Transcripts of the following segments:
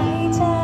I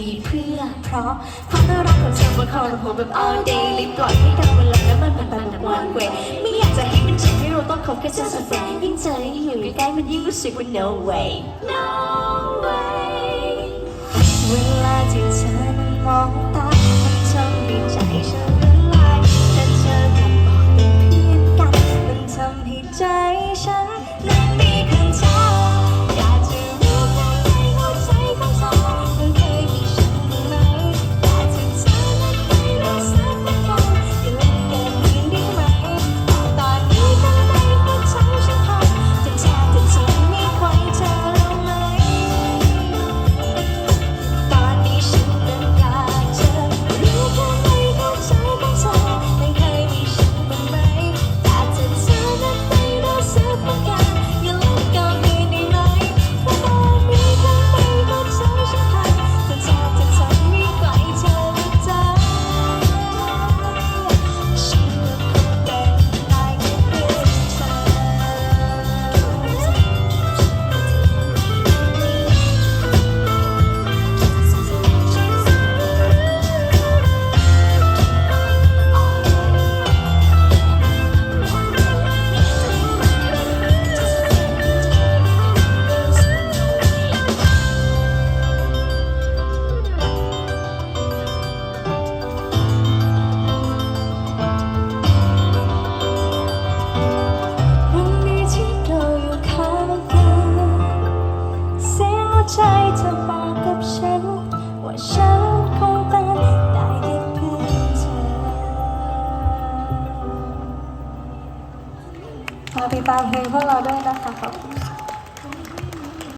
มีเพื่อ เพราะความน่ารักของเธอบนคอของผมแบบ all day เลยปล่อยให้การเวลาแล้วมันผ่านไปแบบวันเวไม่อยากจะให้มันจริงให้เราต้องคบกันจนสักแฟนยิ่งเจอยิ่งอยู่ใกล้ๆมันยิ่งรู้สึกว่า no way no way เวลาที่เธอนั้นมองตา ใจเธอบอกกับฉัน ว่าฉันคงเป็นได้แค่เพื่อนเธอฝากติดตามเพลงพวกเราด้วยนะคะขอบคุณ